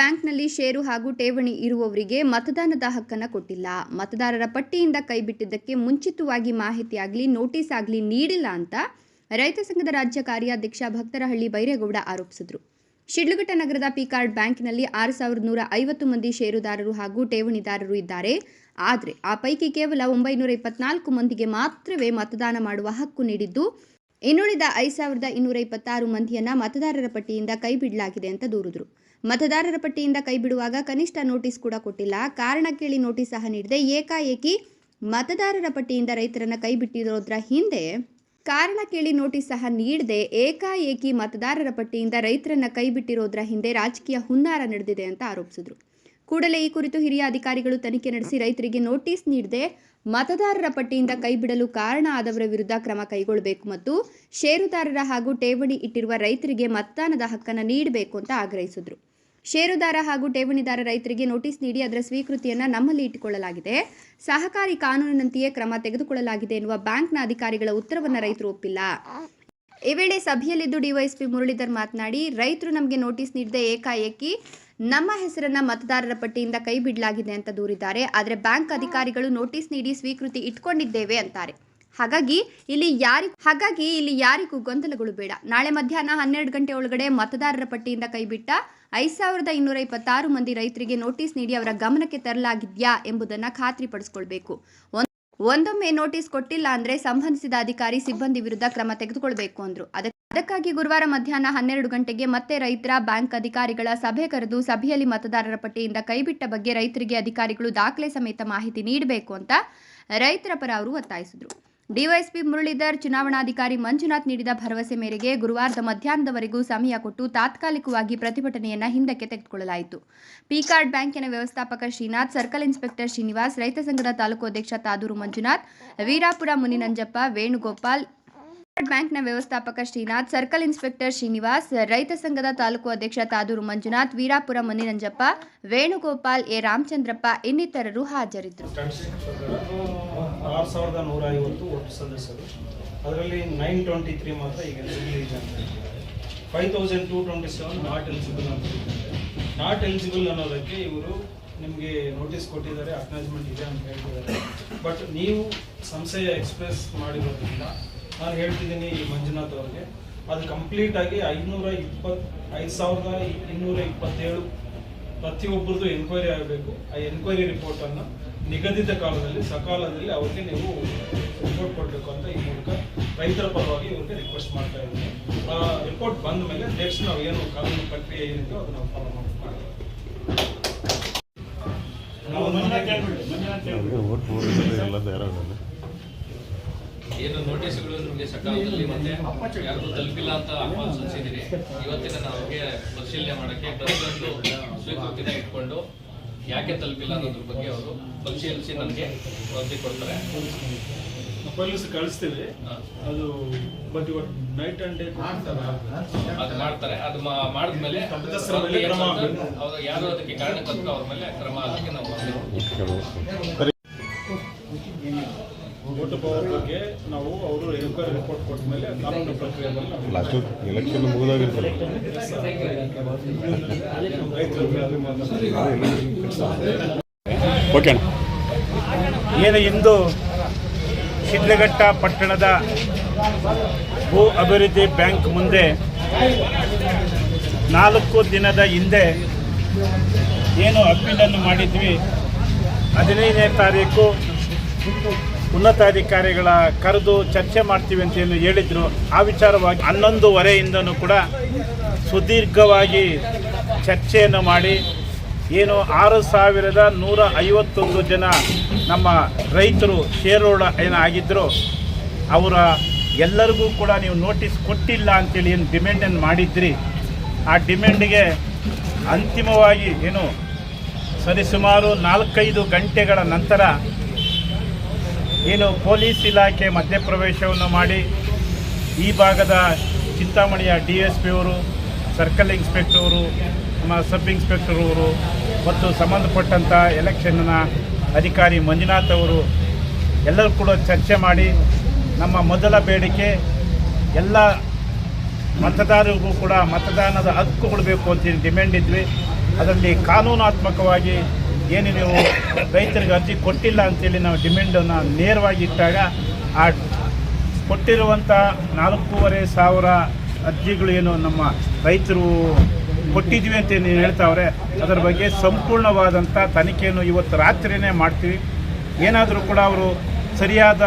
ಬ್ಯಾಂಕ್ನಲ್ಲಿ ಷೇರು ಹಾಗೂ ಠೇವಣಿ ಇರುವವರಿಗೆ ಮತದಾನದ ಹಕ್ಕನ್ನು ಕೊಟ್ಟಿಲ್ಲ. ಮತದಾರರ ಪಟ್ಟಿಯಿಂದ ಕೈಬಿಟ್ಟಿದ್ದಕ್ಕೆ ಮುಂಚಿತವಾಗಿ ಮಾಹಿತಿ ಆಗಲಿ, ನೋಟಿಸ್ ಆಗಲಿ ನೀಡಿಲ್ಲ ಅಂತ ರೈತ ಸಂಘದ ರಾಜ್ಯ ಕಾರ್ಯಾಧ್ಯಕ್ಷ ಭಕ್ತರಹಳ್ಳಿ ಬೈರೇಗೌಡ ಆರೋಪಿಸಿದರು. ಶಿಡ್ಲಘಟ್ಟ ನಗರದ ಪಿಕಾರ್ಡ್ ಬ್ಯಾಂಕ್ನಲ್ಲಿ ಆರು ಸಾವಿರದ ನೂರ ಐವತ್ತು ಮಂದಿ ಷೇರುದಾರರು ಹಾಗೂ ಠೇವಣಿದಾರರು ಇದ್ದಾರೆ. ಆದರೆ ಆ ಪೈಕಿ ಕೇವಲ ಒಂಬೈನೂರ ಇಪ್ಪತ್ನಾಲ್ಕು ಮಂದಿಗೆ ಮಾತ್ರವೇ ಮತದಾನ ಮಾಡುವ ಹಕ್ಕು ನೀಡಿದ್ದು, ಇನ್ನುಳಿದ ಐದು ಸಾವಿರದ ಇನ್ನೂರ ಇಪ್ಪತ್ತಾರು ಮಂದಿಯನ್ನ ಮತದಾರರ ಪಟ್ಟಿಯಿಂದ ಕೈಬಿಡಲಾಗಿದೆ ಅಂತ ದೂರಿದ್ರು. ಮತದಾರರ ಪಟ್ಟಿಯಿಂದ ಕೈಬಿಡುವಾಗ ಕನಿಷ್ಠ ನೋಟಿಸ್ ಕೂಡ ಕೊಟ್ಟಿಲ್ಲ. ಕಾರಣ ಕೇಳಿ ನೋಟಿಸ್ ಸಹ ನೀಡದೆ. ಏಕಾಏಕಿ ಮತದಾರರ ಪಟ್ಟಿಯಿಂದ ರೈತರನ್ನ ಕೈಬಿಟ್ಟಿರೋದ್ರ ಹಿಂದೆ ಕಾರಣ ಕೇಳಿ ನೋಟಿಸ್ ಸಹ ನೀಡದೆ. ಏಕಾಏಕಿ ಮತದಾರರ ಪಟ್ಟಿಯಿಂದ ರೈತರನ್ನ ಕೈಬಿಟ್ಟಿರೋದ್ರ ಹಿಂದೆ ರಾಜಕೀಯ ಹುನ್ನಾರ ನಡೆದಿದೆ ಅಂತ ಆರೋಪಿಸಿದ್ರು. ಕೂಡಲೇ ಈ ಕುರಿತು ಹಿರಿಯ ಅಧಿಕಾರಿಗಳು ತನಿಖೆ ನಡೆಸಿ ರೈತರಿಗೆ ನೋಟಿಸ್ ನೀಡದೆ ಮತದಾರರ ಪಟ್ಟಿಯಿಂದ ಕೈಬಿಡಲು ಕಾರಣ ಆದವರ ವಿರುದ್ಧ ಕ್ರಮ ಕೈಗೊಳ್ಳಬೇಕು ಮತ್ತು ಷೇರುದಾರರ ಹಾಗೂ ಠೇವಣಿ ಇಟ್ಟಿರುವ ರೈತರಿಗೆ ಮತದಾನದ ಹಕ್ಕನ್ನು ನೀಡಬೇಕು ಅಂತ ಆಗ್ರಹಿಸಿದ್ರು. ಷೇರುದಾರ ಹಾಗೂ ಠೇವಣಿದಾರ ರೈತರಿಗೆ ನೋಟಿಸ್ ನೀಡಿ ಅದರ ಸ್ವೀಕೃತಿಯನ್ನು ನಮ್ಮಲ್ಲಿ ಇಟ್ಟುಕೊಳ್ಳಲಾಗಿದೆ. ಸಹಕಾರಿ ಕಾನೂನಿನಂತೆಯೇ ಕ್ರಮ ತೆಗೆದುಕೊಳ್ಳಲಾಗಿದೆ ಎನ್ನುವ ಬ್ಯಾಂಕ್ನ ಅಧಿಕಾರಿಗಳ ಉತ್ತರವನ್ನು ರೈತರು ಒಪ್ಪಿಲ್ಲ. ಈ ವೇಳೆ ಸಭೆಯಲ್ಲಿದ್ದು ಡಿವೈಎಸ್ಪಿ ಮುರಳೀಧರ್ ಮಾತನಾಡಿ, ರೈತರು ನಮಗೆ ನೋಟಿಸ್ ನೀಡದೆ ಏಕಾಏಕಿ ನಮ್ಮ ಹೆಸರನ್ನ ಮತದಾರರ ಪಟ್ಟಿಯಿಂದ ಕೈ ಬಿಡಲಾಗಿದೆ ಅಂತ ದೂರಿದ್ದಾರೆ. ಆದರೆ ಬ್ಯಾಂಕ್ ಅಧಿಕಾರಿಗಳು ನೋಟಿಸ್ ನೀಡಿ ಸ್ವೀಕೃತಿ ಇಟ್ಕೊಂಡಿದ್ದೇವೆ ಅಂತಾರೆ. ಹಾಗಾಗಿ ಇಲ್ಲಿ ಯಾರಿ, ಹಾಗಾಗಿ ಇಲ್ಲಿ ಯಾರಿಗೂ ಗೊಂದಲಗಳು ಬೇಡ. ನಾಳೆ ಮಧ್ಯಾಹ್ನ ಹನ್ನೆರಡು ಗಂಟೆ ಒಳಗಡೆ ಮತದಾರರ ಪಟ್ಟಿಯಿಂದ ಕೈಬಿಟ್ಟ ಐದು ಸಾವಿರದ ಇನ್ನೂರ ಇಪ್ಪತ್ತಾರು ಮಂದಿ ರೈತರಿಗೆ ನೋಟಿಸ್ ನೀಡಿ ಅವರ ಗಮನಕ್ಕೆ ತರಲಾಗಿದೆಯಾ ಎಂಬುದನ್ನು ಖಾತ್ರಿಪಡಿಸಿಕೊಳ್ಬೇಕು. ಒಂದ್- ಒಂದೊಮ್ಮೆ ನೋಟಿಸ್ ಕೊಟ್ಟಿಲ್ಲ ಅಂದ್ರೆ ಸಂಬಂಧಿಸಿದ ಅಧಿಕಾರಿ ಸಿಬ್ಬಂದಿ ವಿರುದ್ಧ ಕ್ರಮ ತೆಗೆದುಕೊಳ್ಬೇಕು ಅಂದ್ರು. ಅದಕ್ಕೆ ಅದಕ್ಕಾಗಿ ಗುರುವಾರ ಮಧ್ಯಾಹ್ನ ಹನ್ನೆರಡು ಗಂಟೆಗೆ ಮತ್ತೆ ರೈತರ ಬ್ಯಾಂಕ್ ಅಧಿಕಾರಿಗಳ ಸಭೆ ಕರೆದು ಸಭೆಯಲ್ಲಿ ಮತದಾರರ ಪಟ್ಟಿಯಿಂದ ಕೈಬಿಟ್ಟ ಬಗ್ಗೆ ರೈತರಿಗೆ ಅಧಿಕಾರಿಗಳು ದಾಖಲೆ ಸಮೇತ ಮಾಹಿತಿ ನೀಡಬೇಕು ಅಂತ ರೈತರ ಪರ ಅವರು ಒತ್ತಾಯಿಸಿದರು. ಡಿವೈಎಸ್ಪಿ ಮುರಳೀಧರ್ ಚುನಾವಣಾಧಿಕಾರಿ ಮಂಜುನಾಥ್ ನೀಡಿದ ಭರವಸೆ ಮೇರೆಗೆ ಗುರುವಾರದ ಮಧ್ಯಾಹ್ನದವರೆಗೂ ಸಮಯ ಕೊಟ್ಟು ತಾತ್ಕಾಲಿಕವಾಗಿ ಪ್ರತಿಭಟನೆಯನ್ನು ಹಿಂದಕ್ಕೆ ತೆಗೆದುಕೊಳ್ಳಲಾಯಿತು. ಪಿಕಾರ್ಡ್ ಬ್ಯಾಂಕಿನ ವ್ಯವಸ್ಥಾಪಕ ಶ್ರೀನಾಥ್, ಸರ್ಕಲ್ ಇನ್ಸ್ಪೆಕ್ಟರ್ ಶ್ರೀನಿವಾಸ್, ರೈತ ಸಂಘದ ತಾಲೂಕು ಅಧ್ಯಕ್ಷ ತಾದೂರು ಮಂಜುನಾಥ್, ವೀರಾಪುರ ಮುನಿನಂಜಪ್ಪ, ವೇಣುಗೋಪಾಲ್ ಬ್ಯಾಂಕ್ನ ವ್ಯವಸ್ಥಾಪಕ ಶ್ರೀನಾಥ್, ಸರ್ಕಲ್ ಇನ್ಸ್ಪೆಕ್ಟರ್ ಶ್ರೀನಿವಾಸ್, ರೈತ ಸಂಘದ ತಾಲೂಕು ಅಧ್ಯಕ್ಷ ತಾದೂರು ಮಂಜುನಾಥ್, ವೀರಾಪುರ ಮುನಿರಂಜಪ್ಪ ವೇಣುಗೋಪಾಲ್ ಎ ರಾಮಚಂದ್ರಪ್ಪ ಇನ್ನಿತರರು ಹಾಜರಿದ್ದರು. ಆರು ಸಾವಿರದ ನೂರ ಐವತ್ತು ಒಟ್ಟು ಸದಸ್ಯರು. ಅದರಲ್ಲಿ ನೈನ್ ಟ್ವೆಂಟಿ ತ್ರೀ ಮಾತ್ರ ಈಗ ಎಲಿಜಿಬಲ್ ಅಂತ five thousand two twenty seven not eligible ಅಂತ ನಾಟ್ ಎಲಿಜಿಬಲ್ ಅನ್ನೋದಕ್ಕೆ ಇವರು ನಿಮಗೆ ನೋಟಿಸ್ ಕೊಟ್ಟಿದ್ದಾರೆ ಅಕ್ನಾಲಜ್ಮೆಂಟ್ ಇದೆ ಅಂತ ಹೇಳ್ತಿದ್ದಾರೆ. ಬಟ್ ನೀವು ಸಂಶಯ ಎಕ್ಸ್ಪ್ರೆಸ್ ಮಾಡಿರೋದ್ರಿಂದ ನಾನು ಹೇಳ್ತಿದ್ದೀನಿ ಈ ಮಂಜುನಾಥ್ ಅವ್ರಿಗೆ, ಅದು ಕಂಪ್ಲೀಟ್ ಆಗಿ ಐನೂರ ಇಪ್ಪತ್ ಐದು ಸಾವಿರದ ಇನ್ನೂರ ಇಪ್ಪತ್ತೇಳು ಪ್ರತಿಯೊಬ್ಬರದ್ದು ಎನ್ಕ್ವೈರಿ ಆಗಬೇಕು. ಆ ಎನ್ಕ್ವೈರಿ ರಿಪೋರ್ಟನ್ನು ನಿಗದಿತ ಕಾಲದಲ್ಲಿ ಸಕಾಲದಲ್ಲಿ ಅವ್ರಿಗೆ ನೀವು ರಿಪೋರ್ಟ್ ಕೊಡಬೇಕು ಅಂತ ಈ ಮೂಲಕ ರೈತರ ಪರವಾಗಿ ಇವ್ರಿಗೆ ರಿಕ್ವೆಸ್ಟ್ ಮಾಡ್ತಾ ಇದ್ದೀನಿ. ಆ ರಿಪೋರ್ಟ್ ಬಂದ ಮೇಲೆ ನೆಕ್ಸ್ಟ್ ನಾವು ಏನು ಕಾನೂನು ಪ್ರಕ್ರಿಯೆ ಏನಿದೆಯೋ ಅದನ್ನ ನಾವು ಫಾಲೋ ಮಾಡ್ತೀವಿ ಏನು ನೋಟಿಸ್ಗಳು ನಿಮಗೆ ಸಕಾಲದಲ್ಲಿ ಮತ್ತೆ ಯಾರಿಗೂ ತಲುಪಿಲ್ಲ ಅಂತ ಅಹವಾಲು ಸಲ್ಲಿಸಿದ್ದೀರಿ ಇವತ್ತಿನ ನಾವಿಗೆ ಪರಿಶೀಲನೆ ಮಾಡಕ್ಕೆ ಪ್ರತಿಯೊಂದು ಸ್ವೀಕೃತಿನ ಇಟ್ಕೊಂಡು ಯಾಕೆ ತಲುಪಿಲ್ಲ ಅನ್ನೋದ್ರ ಬಗ್ಗೆ ಅವರು ಪರಿಶೀಲಿಸಿ ನನಗೆ ವರದಿ ಕೊಡ್ತಾರೆ. ಪೊಲೀಸ್ ಕಳಿಸ್ತೀವಿ. ಅದು ಬಟ್ ಇವತ್ತು ನೈಟ್ ಅಂಡ್ ಡೇ ಅದು ಮಾಡ್ತಾರೆ. ಅದು ಮಾಡಿದ್ಮೇಲೆ. ಅವ್ರು ಯಾರು ಅದಕ್ಕೆ ಕಾರಣಕರ್ತ ಅವ್ರ ಮೇಲೆ ಕ್ರಮ ಅದಕ್ಕೆ ನಾವು ಮೇಲೆ ಕಾನೂನು ಲಾಸ್ಟ್ ಎಲೆಕ್ಷನ್ ಮುಗಿದಾಗಿರ್ತಲ್ಲ ಓಕೆ ಏನು ಇಂದು ಶಿಡ್ಲಘಟ್ಟ ಪಟ್ಟಣದ ಭೂ ಅಭಿವೃದ್ಧಿ ಬ್ಯಾಂಕ್ ಮುಂದೆ ನಾಲ್ಕು ದಿನದ ಹಿಂದೆ ಏನು ಅಪ್ಪೀಲನ್ನು ಮಾಡಿದ್ವಿ. ಹದಿನೈದನೇ ತಾರೀಕು ಉನ್ನತಾಧಿಕಾರಿಗಳ ಕರೆದು ಚರ್ಚೆ ಮಾಡ್ತೀವಿ ಅಂತ ಏನು ಹೇಳಿದರು. ಆ ವಿಚಾರವಾಗಿ ಹನ್ನೊಂದುವರೆಯಿಂದನೂ ಕೂಡ ಸುದೀರ್ಘವಾಗಿ ಚರ್ಚೆಯನ್ನು ಮಾಡಿ ಏನು ಆರು ಸಾವಿರದ ನೂರ ಐವತ್ತೊಂದು ಜನ ನಮ್ಮ ರೈತರು ಷೇರ್ ಏನು ಆಗಿದ್ದರು ಅವರ ಎಲ್ಲರಿಗೂ ಕೂಡ ನೀವು ನೋಟಿಸ್ ಕೊಟ್ಟಿಲ್ಲ ಅಂತೇಳಿ ಏನು ಡಿಮ್ಯಾಂಡನ್ನು ಮಾಡಿದ್ರಿ. ಆ ಡಿಮ್ಯಾಂಡಿಗೆ ಅಂತಿಮವಾಗಿ ಏನು ಸರಿಸುಮಾರು ನಾಲ್ಕೈದು ಗಂಟೆಗಳ ನಂತರ ಏನು ಪೊಲೀಸ್ ಇಲಾಖೆ ಮಧ್ಯಪ್ರವೇಶವನ್ನು ಮಾಡಿ ಈ ಭಾಗದ ಚಿಂತಾಮಣಿಯ ಡಿ ಎಸ್ ಪಿ ಅವರು ಸರ್ಕಲ್ ಇನ್ಸ್ಪೆಕ್ಟರ್ ನಮ್ಮ ಸಬ್ ಇನ್ಸ್ಪೆಕ್ಟರ್ ಅವರು ಮತ್ತು ಸಂಬಂಧಪಟ್ಟಂಥ ಎಲೆಕ್ಷನ್ನ ಅಧಿಕಾರಿ ಮಂಜುನಾಥ್ ಅವರು ಎಲ್ಲರೂ ಕೂಡ ಚರ್ಚೆ ಮಾಡಿ ನಮ್ಮ ಮೊದಲ ಬೇಡಿಕೆ ಎಲ್ಲ ಮತದಾರರಿಗೂ ಕೂಡ ಮತದಾನದ ಹಕ್ಕು ಕೊಡಬೇಕು ಅಂತ ಡಿಮ್ಯಾಂಡ್ ಇದ್ವಿ. ಅದರಲ್ಲಿ ಕಾನೂನಾತ್ಮಕವಾಗಿ ಏನು ನೀವು ರೈತರಿಗೆ ಅರ್ಜಿ ಕೊಟ್ಟಿಲ್ಲ ಅಂತೇಳಿ ನಾವು ಡಿಮ್ಯಾಂಡನ್ನು ನೇರವಾಗಿ ಇಟ್ಟಾಗ ಆ ಕೊಟ್ಟಿರುವಂಥ ನಾಲ್ಕೂವರೆ ಸಾವಿರ ಅರ್ಜಿಗಳು ಏನು ನಮ್ಮ ರೈತರು ಕೊಟ್ಟಿದ್ವಿ ಅಂತ ನೀವು ಹೇಳ್ತಾವ್ರೆ, ಅದರ ಬಗ್ಗೆ ಸಂಪೂರ್ಣವಾದಂಥ ತನಿಖೆಯನ್ನು ಇವತ್ತು ರಾತ್ರಿಯೇ ಮಾಡ್ತೀವಿ. ಏನಾದರೂ ಕೂಡ ಅವರು ಸರಿಯಾದ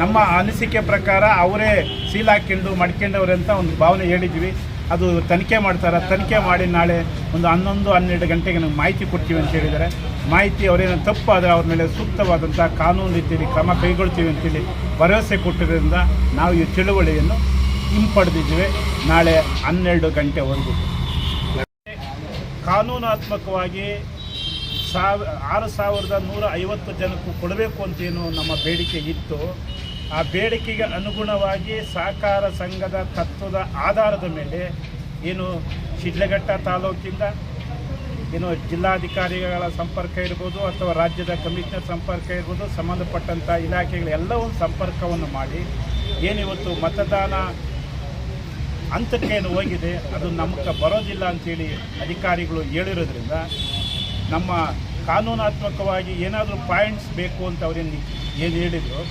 ನಮ್ಮ ಅನಿಸಿಕೆ ಪ್ರಕಾರ ಅವರೇ ಸೀಲ್ ಹಾಕ್ಕೊಂಡು ಮಡ್ಕೊಂಡವ್ರೆ ಅಂತ ಒಂದು ಭಾವನೆ ಹೇಳಿದ್ವಿ. ಅದು ತನಿಖೆ ಮಾಡ್ತಾರೆ? ತನಿಖೆ ಮಾಡಿ ನಾಳೆ ಒಂದು ಹನ್ನೊಂದು, ಹನ್ನೆರಡು ಗಂಟೆಗೆ ನಮ್ಗೆ ಮಾಹಿತಿ ಕೊಡ್ತೀವಿ ಅಂತ ಹೇಳಿದ್ದಾರೆ. ಮಾಹಿತಿ ಅವರೇನೋ ತಪ್ಪಾದರೆ ಅವ್ರ ಮೇಲೆ ಸೂಕ್ತವಾದಂಥ ಕಾನೂನು ರೀತಿಯಲ್ಲಿ ಕ್ರಮ ಕೈಗೊಳ್ತೀವಿ ಅಂತೇಳಿ ಭರವಸೆ ಕೊಟ್ಟಿರೋದ್ರಿಂದ ನಾವು ಈ ಚಳುವಳಿಯನ್ನು ಹಿಂಪಡೆದಿದ್ದೀವಿ. ನಾಳೆ ಹನ್ನೆರಡು ಗಂಟೆವರೆಗೂ. ಕಾನೂನಾತ್ಮಕವಾಗಿ ಸಾವ ಆರು ಸಾವಿರದ ನೂರ ಐವತ್ತು ಜನಕ್ಕೂ ಕೊಡಬೇಕು ಅಂತೇನು ನಮ್ಮ ಬೇಡಿಕೆ ಇತ್ತು. ಆ ಬೇಡಿಕೆಗೆ ಅನುಗುಣವಾಗಿ ಸಹಕಾರ ಸಂಘದ ತತ್ವದ ಆಧಾರದ ಮೇಲೆ ಏನು ಶಿಡ್ಲಘಟ್ಟ ತಾಲೂಕಿಂದ ಏನು ಜಿಲ್ಲಾಧಿಕಾರಿಗಳ ಸಂಪರ್ಕ ಇರ್ಬೋದು ಅಥವಾ ರಾಜ್ಯದ ಕಮಿಷನರ್ ಸಂಪರ್ಕ ಇರ್ಬೋದು ಸಂಬಂಧಪಟ್ಟಂಥ ಇಲಾಖೆಗಳೆಲ್ಲವೂ ಸಂಪರ್ಕವನ್ನು ಮಾಡಿ ಏನಿವತ್ತು ಮತದಾನ ಹಂತಕ್ಕೇನು ಹೋಗಿದೆ, ಅದು ನಮಗೆ ಬರೋದಿಲ್ಲ ಅಂತೇಳಿ ಅಧಿಕಾರಿಗಳು ಹೇಳಿರೋದ್ರಿಂದ ನಮ್ಮ ಕಾನೂನಾತ್ಮಕವಾಗಿ ಏನಾದರೂ ಪಾಯಿಂಟ್ಸ್ ಬೇಕು ಅಂತ ಅವ್ರೇನು ಏನು ಹೇಳಿದರು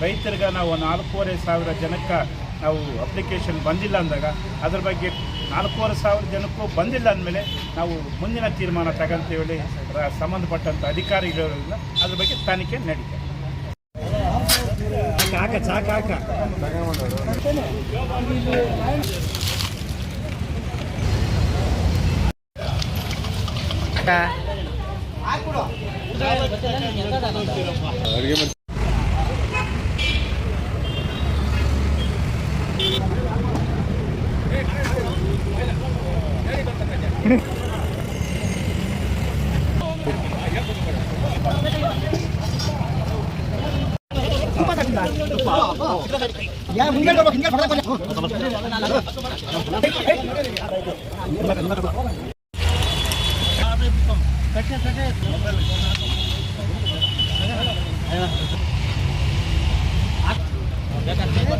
ರೈತರಿಗೆ ನಾವು ನಾಲ್ಕೂವರೆ ಸಾವಿರ ಜನಕ್ಕೆ ನಾವು ಅಪ್ಲಿಕೇಶನ್ ಬಂದಿಲ್ಲ ಅಂದಾಗ ಅದ್ರ ಬಗ್ಗೆ ನಾಲ್ಕೂವರೆ ಸಾವಿರ ಜನಕ್ಕೂ ಬಂದಿಲ್ಲ ಅಂದಮೇಲೆ ನಾವು ಮುಂದಿನ ತೀರ್ಮಾನ ತಗಂತೇಳಿ ಸಂಬಂಧಪಟ್ಟಂಥ ಅಧಿಕಾರಿಗಳಿಂದ ಅದ್ರ ಬಗ್ಗೆ ತನಿಖೆ ನಡೀತದೆ ಅಡುಗೆ 야, 문갈 걸어, 문갈 걸어,